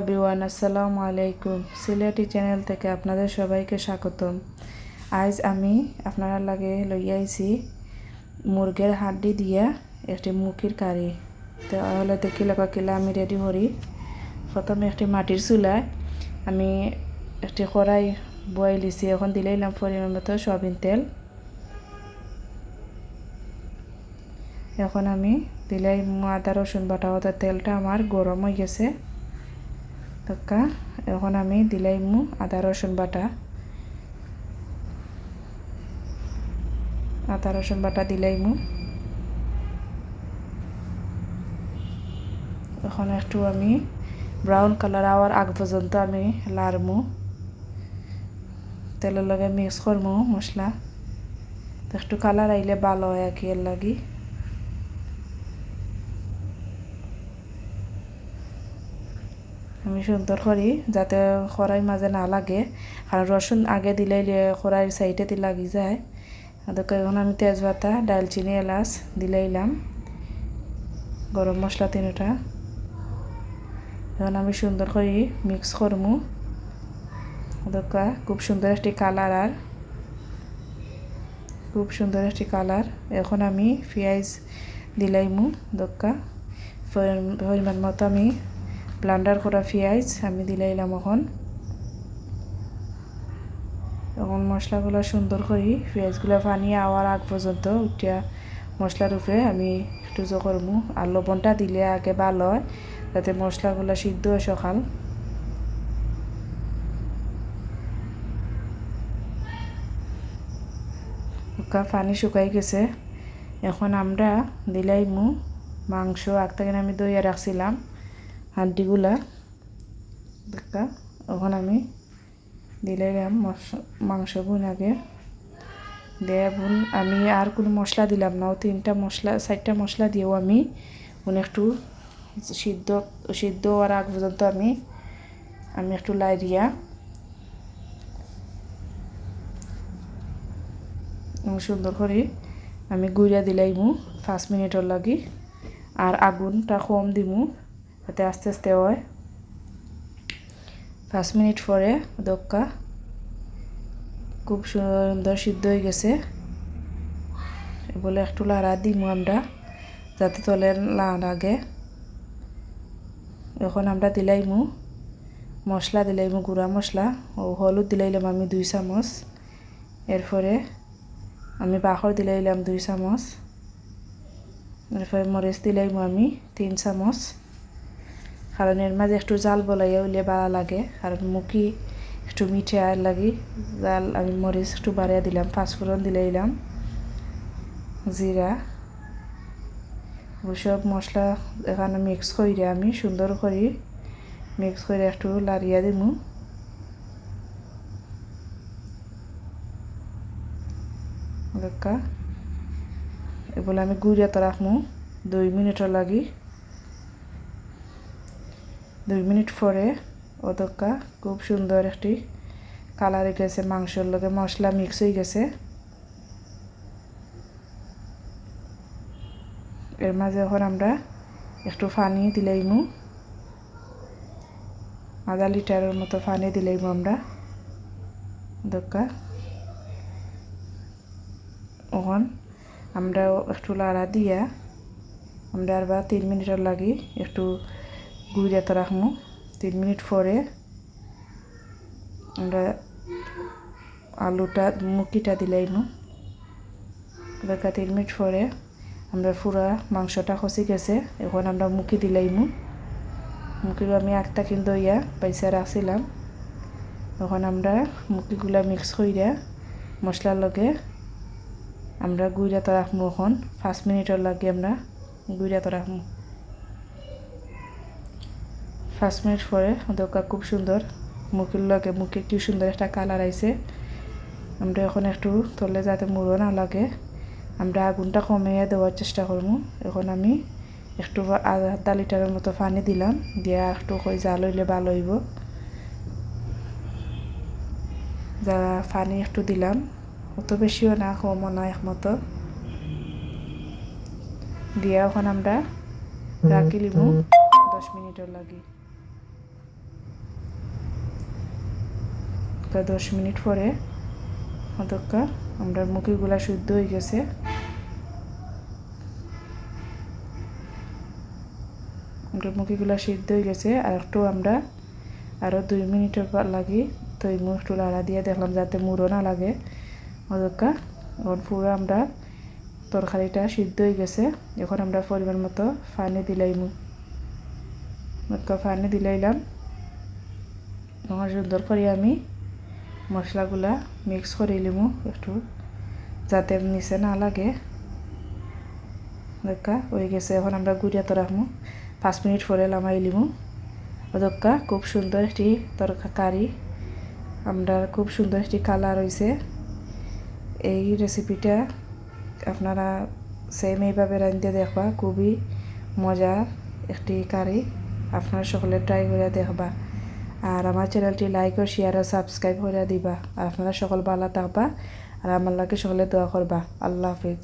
Everyone, আসসালামু আলাইকুম। Sylheti channel থেকে আপনাদের সবাইকে স্বাগতম। আজ আমি আপনারা লাগে লইয়া আইছি মুরগের হাড্ডি দিয়া একটি মুখির কারি। তাহলে দেখি কিলা আমি রেডি করি। প্রথমে একটি মাটির চুলায় আমি একটি কড়াই বয়াই লিছি। এখন দিলাইলাম পরিমাণ মতো সয়াবিন তেল। এখন আমি দিলাই আদা রসুন বাটা তেলটা আমার গরম হয়ে গেছে। তক্কা এখন আমি দিলাইমু আদা, রসুন বাটা। আদা, রসুন বাটা দিলাইমু এখন একটু আমি ব্রাউন কালার আওয়ার আগ পর্যন্ত আমি লারমু তেলের লগে মিক্স করমু মশলা। একটু কালার আইলে ভালো হয় আর কি এর লাগি। আমি সুন্দর করি যাতে খরাই মাঝে না লাগে আর রসুন আগে দিলে খরাইয়ের সাইডে লাগি যায়। আদকে এখন আমি তেজপাতা ডালচিনি এলাচ দিলাইলাম গরম মশলা তিনটা। এখন আমি সুন্দর করে মিক্স করমু দোকা খুব সুন্দর একটি কালার আর খুব সুন্দর একটি কালার এখন আমি পেঁয়াজ দিলাইমু দোকা পরিমাণ মতো আমি ব্লান্ডার করা পেঁয়াজ আমি দিলাইলাম এখন। এখন মশলাগুলো সুন্দর করি। পেঁয়াজগুলো পানি আওয়ার আগ পর্যন্ত উঠিয়া মশলার উপরে আমি একটু করব আর লবণটা দিলে আগে ভালো হয়, যাতে মশলাগুলো সিদ্ধ হয় সকাল। পানি শুকাই গেছে। এখন আমরা দিলাইমু। মাংস আগ থেকে আমি দইয়া রাখছিলাম। হাড্ডিগুলা দেখা, ওখানে আমি দিলাম মাংস বুন আগে। দেয়া বুন আমি আর কোনো মশলা দিলাম না। ও তিনটা মশলা, চারটা মশলা দিয়েও আমি একটু সিদ্ধ সিদ্ধ হওয়ার আগ পর্যন্ত আমি আমি একটু লাইরিয়া সুন্দর করে আমি গুড়িয়া দিলাইমু পাঁচ মিনিটর লাগি। আর আগুনটা কম দিমু। যাতে আস্তে আস্তে হয়। পাঁচ মিনিট পরে দক্কা খুব সুন্দর সিদ্ধ হয়ে গেছে। বলে একটু লাড়া দিমু আমরা, যাতে তলে লা লাগে। এখন আমরা দিলাইমু মশলা, দিলাইমু গুঁড়া মশলা ও হলুদ দিলাইলাম আমি দুই চামচ। এরপরে আমি বাখর দিলাইলাম দুই চামচ। এরপরে মরিচ দিলাইমু আমি তিন চামচ। কারণ এর মাঝে একটু জাল বলাইয়া উইলে ভালো লাগে। কারণ মুখি একটু মিঠে আর লাগি। জাল আমি মরিচ একটু বাড়িয়ে দিলাম, পাঁচফোড়ন দিলাইলাম জিরা। ওসব মশলা এখানে মিক্স করে আমি সুন্দর করে। মিক্স করে একটু লাড়িয়া দিমু। এগুলো আমি গুড়িয়া তো রাখমু, দুই মিনিটর লাগি। দুই মিনিট পরে ওদকা খুব সুন্দর একটি কালার গেছে, মাংসর লগে মশলা মিক্স হয়ে গেছে। এর মাঝে এখন আমরা একটু পানি দিলাইমু। আধা লিটারের মতো পানি দিলাইমু আমরা। দক্কা ওখান আমরা একটু লাড়া দিয়া আমরা আর বা তিন মিনিটের লাগি একটু গুড়িয়াতে রাখব তিন মিনিট পরে আমরা আলুটা মুখিটা দিলাইমু এবার তিন মিনিট পরে আমরা পুরা মাংসটা খসি গেছে। এখন আমরা মুখি দিলাইমু মুখিগুলো আমি একটা কিন্তু ইয়া পয়সা রাখছিলাম এখন আমরা মুখিগুলা মিক্স করিয়া মশলার লগে আমরা গুড়িয়াতে রাখব এখন। পাঁচ মিনিটের লাগে আমরা গুড়িয়াতে রাখব পাঁচ মিনিট পরে দোকা খুব সুন্দর। মুখের লগে মুখে কি সুন্দর একটা কালার আইছে। আমরা এখন একটু তলে যাতে মুড়ো না লাগে। আমরা আগুনটা কমিয়ে দেওয়ার চেষ্টা করব এখন আমি একটু আধা লিটারের মতো পানি দিলাম। দিয়া একটু কই জাল হইলে ভালো হইব। যা পানি একটু দিলাম। অত বেশিও না কমও না একমতো দিয়া এখন আমরা রাখি লিমু। দশ মিনিটের লাগি। দক্কা দশ মিনিট পরে দক্কা আমরা মুখিগুলা শুদ্ধ হয়ে গেছে। আমরা মুখিগুলা সিদ্ধ হয়ে গেছে, আর একটু আমরা আরও দুই মিনিটের পর লাগি, তো এই মুখটু লাড়া দিয়ে দেখলাম যাতে মুড়ো না লাগে। অদক্কা এখন পুরো আমরা তরকারিটা সিদ্ধ হয়ে গেছে। এখন আমরা পরিমাণ মতো পানি দিলাইমু পানি দিলাইলাম আমার সুন্দর করে আমি মশলাগুলা মিক্স করে লিমু একটু যাতে নিচে না লাগে দেখা হয়ে গেছে। এখন আমরা গুড়িয়াতে রাখব পাঁচ মিনিট পরে লামাই লিমু। দক্কা, খুব সুন্দর একটি তরকারি আমরা খুব সুন্দর একটি কালার হয়েছে এই রেসিপিটা আপনারা সেম এইভাবে রাঁধতে দেখবা। খুবই মজার একটি কারি আপনারা সকলে ট্রাই করে দেখবা। আর আমার চ্যানেলটি লাইক ও শেয়ার ও সাবস্ক্রাইব করে দিবা। আর আপনারা সকল ভালো থাকবা। আর আমার লাগে সকলে দোয়া করবা। আল্লাহ হাফিজ।